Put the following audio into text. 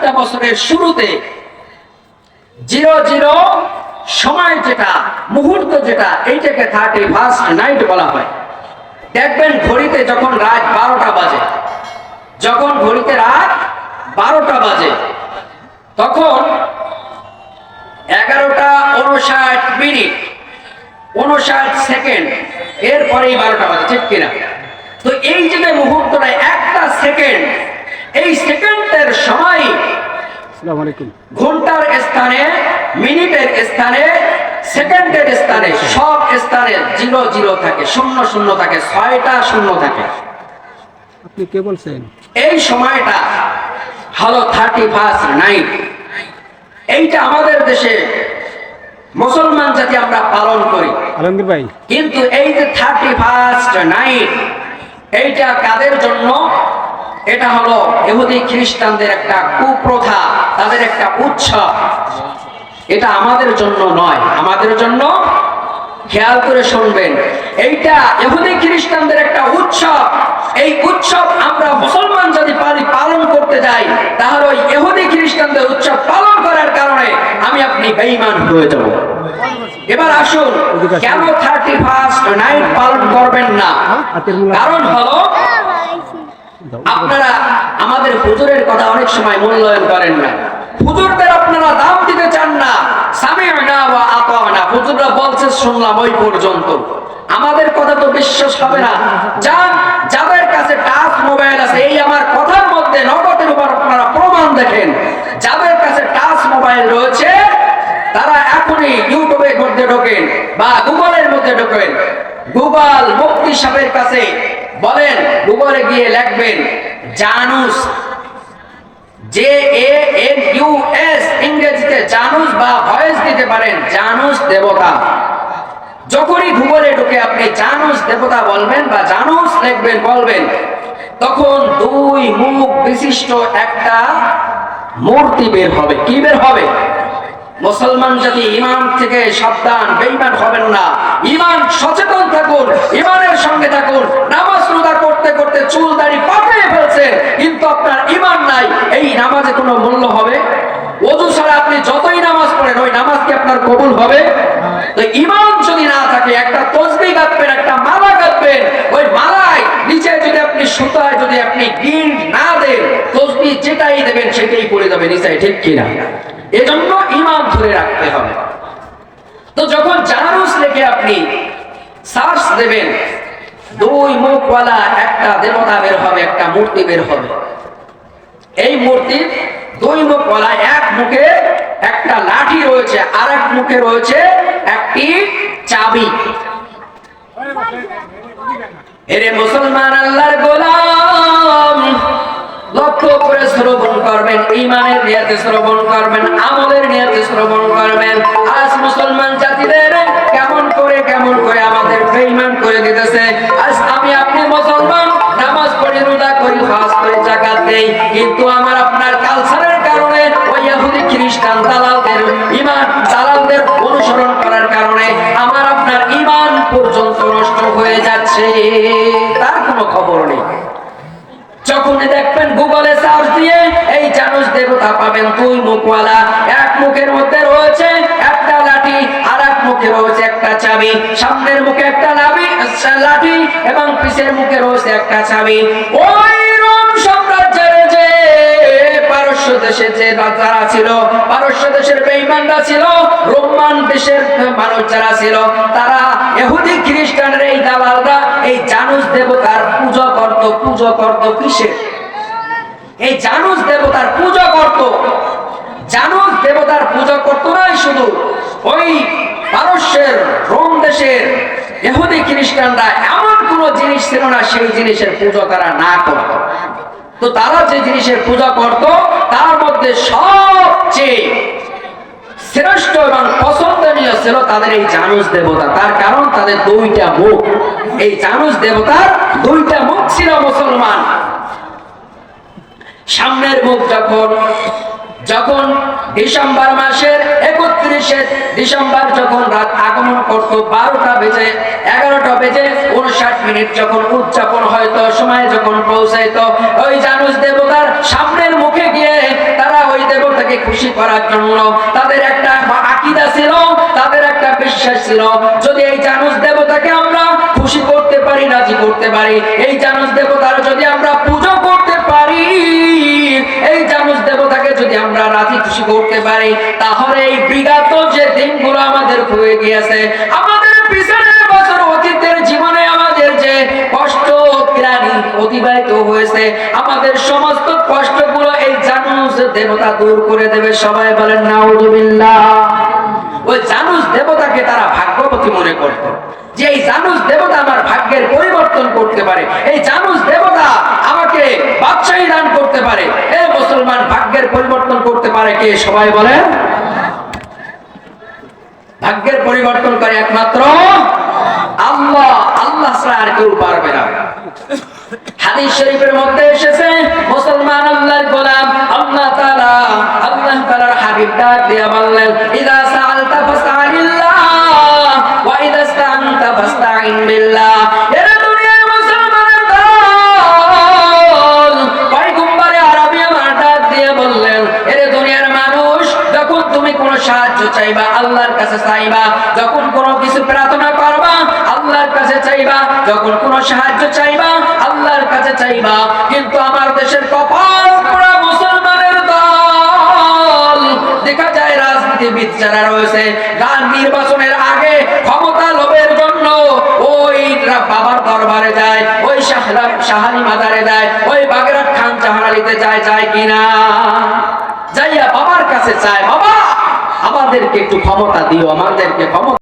একটা বছরের শুরুতে জিরো জিরো সময় যেটা, মুহূর্ত যেটা, এইটাকে থার্টি ফার্স্ট নাইট বলা হয়। দেখবেন ঘড়িতে যখন রাত বারোটা বাজে, যখন ঘড়িতে রাত বারোটা বাজে, তখন এগারোটা উনষাট মিনিট উনষাট সেকেন্ড, এরপরেই বারোটা বাজে, ঠিক কিনা? তো এই যে মুহূর্তটা, একটা সেকেন্ড এই সেকেন্ডের সময় ঘণ্টার স্থানে মিনিটের স্থানে সেকেন্ডের স্থানে সব স্থানে জিরো জিরো থাকে শূন্য শূন্য থাকে ছয়টা শূন্য থাকে। আপনি কে বলছেন? এই সময়টা হলো থার্টি ফার্স্ট নাইট এইটা আমাদের দেশে মুসলমান জাতি আমরা পালন করি। আলমগীর ভাই। কিন্তু এই যে থার্টি ফার্স্ট নাইট এইটা কাদের জন্য? এটা হলো ইহুদি খ্রিস্টানদের একটা কুপ্রথা, তাদের একটা উৎসব এটা আমাদের জন্য নয়, আমাদের জন্য খেয়াল করে শুনবেন। এইটা ইহুদি খ্রিস্টানদের একটা উৎসব এই উৎসব আমরা মুসলমান যদি পারি পালন করতে যাই, তাহলে ওই ইহুদি খ্রিস্টানদের উৎসব পালন করার কারণে আমি আপনি বেঈমান হয়ে যাব। এবার আসুন, কেন থার্টি ফার্স্ট নাইট পালন করবেন না? কারণ হলো আপনারা আমাদের হুজুরের কথা অনেক সময় মূল্যায়ন করেন না। হুজুরদের আপনারা দাম দিতে চান না। যাদের কাছে টাচ মোবাইল রয়েছে, তারা এখনই ইউটিউবের মধ্যে ঢোকেন বা গুগলের মধ্যে ঢোকেন। গুগল মুক্তি সাহেবের কাছে বলেন গুগলে গিয়ে লিখবেন, Janus. J A N U S, ইংরেজিতে জানুস বা ভয়েস দিতে পারেন, জানুস দেবতা। যখনই গুগলে ঢুকে আপনি জানুস দেবতা বলবেন বা জানুস লিখবেন, বলবেন, তখন দুই মুখ বিশিষ্ট একটা মূর্তি বের হবে। কি বের হবে? মুসলমান জাতি ইমান থেকে সাবধান, বেঈমান হবেন না। ইমান সচেতন থাকুন ইমানের সঙ্গে থাকুন, নামাজ রোজা করতে করতে চুল দাড়ি পাকিয়ে ফেলছেন কিন্তু আপনার ইমান নাই, এই নামাজে কোনো মূল্য হবে? ওযু ছাড়া আপনি যতই নামাজ পড়েন, ওই নামাজ কি আপনার কবুল হবে? ইমান যদি না থাকে, একটা তসবি গাঁথবেন, একটা মালা গাঁথবেন, ওই মালায় নিচে যদি আপনি সুতায় যদি আপনি গিন না দেন, তসবি যেটাই দেবেন সেটাই পড়ে যাবে নিচে, ঠিক কিনা এজন্য ইমান ধরে রাখতে হবে। তো যখন জানুস লেখে আপনি সার্চ দেবেন। দুই মুখওয়ালা, একটা দেবতা বের হবে, একটা মূর্তি বের হবে। এই মূর্তির দুই মুখওয়ালা, এক মুখে একটা লাঠি রয়েছে আর এক মুখে রয়েছে একটি চাবি। এরে মুসলমান আল্লাহর গোলাম, লক্ষ্য করে শ্রবণ করবেন ইমানের নিয়াতে শ্রবণ করবেন, আমলের নিয়াতে শ্রবণ করবেন। আজ মুসলমান করে কেমন করে আমাদের বেঈমান করে দিতেছে। আজ আমি আপনি মুসলমান, নামাজ পড়ি রোজা করি, হজ করি জাকাত দেই, কিন্তু আমার আপনার কালচারের কারণে ওই ইহুদি খ্রিস্টান দালালদের ইমান দালালদের অনুসরণ করার কারণে আমার আপনার ইমান পর্যন্ত নষ্ট হয়ে যাচ্ছে। তার কোনো খবর নেই। যখনই দেখবেন গুগলে সার্চ দিয়ে এই জানুস দেবতা পাবেন দুই মুখওয়ালা, এক মুখের মধ্যে রয়েছে একটা লাঠি আর মুখে রয়েছে একটা চাবি, সামনের মুখে একটা লাঠি লাঠি এবং পিছের মুখে রয়েছে একটা চাবি। ওই রোম সাম্রাজ্যের যে পারস্য দেশে যে রাজারা ছিল, পারস্য দেশের ছিল, রোমান দেশের মানুষ যারা ছিল, তারা ইহুদি খ্রিস্টানের, এই দালালরা, এই জানুস দেবতার পূজা করত পূজা করত এই দেবতার পূজা করত জানুস দেবতার পূজা করত নাই শুধু ওই পারস্যের রোম দেশের, ইহুদি খ্রিস্টানরা এমন কোন জিনিস ছিল না সেই জিনিসের পুজো তারা না করত। তো তারা যে জিনিসের পূজা করত, তার মধ্যে সবচেয়ে শ্রেষ্ঠ এবং পছন্দনীয় ছিল তাদের এই জানুস দেবতা। তার কারণ তাদের দুইটা মুখ। এই জানুস দেবতার দুইটা মুখ ছিল মুসলমান। সামনের মুখ যখন যখন ডিসেম্বর মাসের একত্রিশে ডিসেম্বর যখন রাত আগমন করতো, বারোটা বেজে, এগারোটা বেজে উনষাট মিনিট যখন উদযাপন হয়তো, সময় যখন পৌঁছাইতো, ওই জানুস দেবতার সামনের মুখে গিয়ে তারা ওই দেবতাকে খুশি করার জন্য তাদের একটা আকিদা ছিল, তাদের একটা বিশ্বাস ছিল, যদি এই জানুস দেবতাকে আমরা খুশি করতে পারি, রাজি করতে পারি, এই জানুস দেবতার যদি আমরা রাজি খুশি করতে পারি, তাহলে এই বিগত যে দিনগুলো আমাদের হয়ে গিয়েছে, আমাদের পিছনের বছর অতীতের জীবনে আমাদের যে কষ্ট ক্লানি অতিবাহিত হয়েছে, আমাদের সমস্ত কষ্টগুলো এই দেবতা দূর করে দেবে। সবাই বলেন, নাউজুবিল্লাহ। ভাগ্যবতী মনে করত? যে এই জানুস দেবতা আমার ভাগ্যের পরিবর্তন করতে পারে, এই জানুস দেবতা আমাকে বাদশাহী দান করতে পারে। এ মুসলমান, ভাগ্যের পরিবর্তন করতে পারে কে? সবাই বলেন। ভাগ্যের পরিবর্তন করে একমাত্র আল্লাহ। আল্লাহ আর কেউ পারবে না। হাদিস শরীফের মধ্যে এসেছে, মুসলমান আল্লাহর গোলাম, আল্লাহ তাআলা, আল্লাহ তাআলার হাবিব ডাক দিয়া বললেন যখন কোনো সাহায্য চাইবা, আল্লাহর কাছে চাইবা, কিন্তু আমার দেশের কপাল পোড়া মুসলমানের দল। দেখা যায় রাজনীতিবিদ যারা রয়েছে গান নির্বাচনের আগে ক্ষমতা লোভের জন্য ওই বাবার দরবারে যায়, ওই শাহানি মাজারে যায়, ওই বাগেরহাট খান জাহানালিতে যায় যায় কিনা? যাইয়া বাবার কাছে চায়, বাবা, আমাদেরকে একটু ক্ষমতা দিও, আমাদেরকে ক্ষমতা